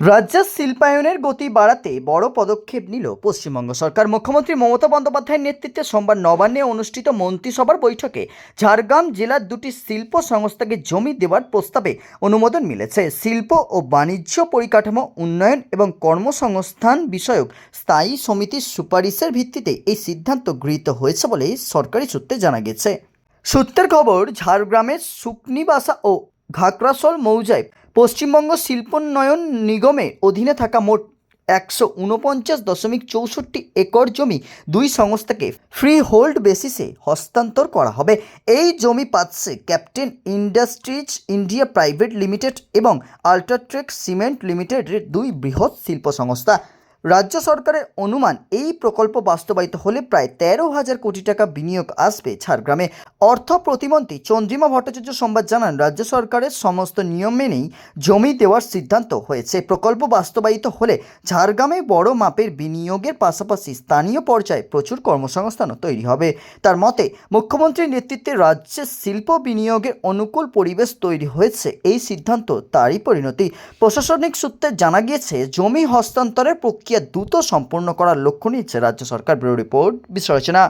রাজ্যের শিল্পায়নের গতি বাড়াতে বড় পদক্ষেপ নিল পশ্চিমবঙ্গ সরকার। মুখ্যমন্ত্রী মমতা বন্দ্যোপাধ্যায়ের নেতৃত্বে সোমবার নবান্নে অনুষ্ঠিত মন্ত্রিসভার বৈঠকে ঝাড়গ্রাম জেলার দুটি শিল্প সংস্থাকে জমি দেওয়ার প্রস্তাবে অনুমোদন মিলেছে। শিল্প ও বাণিজ্য পরিকাঠামো উন্নয়ন এবং কর্মসংস্থান বিষয়ক স্থায়ী সমিতির সুপারিশের ভিত্তিতে এই সিদ্ধান্ত গৃহীত হয়েছে বলে সরকারি সূত্রে জানা গেছে। সূত্রের খবর ঝাড়গ্রামের সুকনিবাসা ও ঘাকরাসল মৌজায় পশ্চিমবঙ্গ শিল্পোন্নয়ন নিগমের অধীনে থাকা মোট একশো উনপঞ্চাশ দশমিক চৌষট্টি একর জমি দুই সংস্থাকে ফ্রি হোল্ড বেসিসে হস্তান্তর করা হবে। এই জমি পাচ্ছে Captain Industries India Private Limited এবং আল্ট্রাট্রেক সিমেন্ট লিমিটেডের দুই বৃহৎ শিল্প সংস্থা। রাজ্য সরকারের অনুমান, এই প্রকল্প বাস্তবায়িত হলে প্রায় তেরো হাজার কোটি টাকা বিনিয়োগ আসবে ঝাড়গ্রামে। অর্থ প্রতিমন্ত্রী চন্দ্রিমা ভট্টাচার্য সোমবার জানান, রাজ্য সরকারের সমস্ত নিয়ম মেনেই জমি দেওয়ার সিদ্ধান্ত হয়েছে। প্রকল্প বাস্তবায়িত হলে ঝাড়গ্রামে বড় মাপের বিনিয়োগের পাশাপাশি স্থানীয় পর্যায়ে প্রচুর কর্মসংস্থানও তৈরি হবে। তার মতে, মুখ্যমন্ত্রীর নেতৃত্বে রাজ্যে শিল্প বিনিয়োগের অনুকূল পরিবেশ তৈরি হয়েছে, এই সিদ্ধান্ত তারই পরিণতি। প্রশাসনিক সূত্রে জানা গিয়েছে, জমি হস্তান্তরের প্রক্রিয়া দ্রুত সম্পূর্ণ করার লক্ষ্য নিচ্ছে রাজ্য সরকার ব্যুরো রিপোর্ট বিশ্লেষণা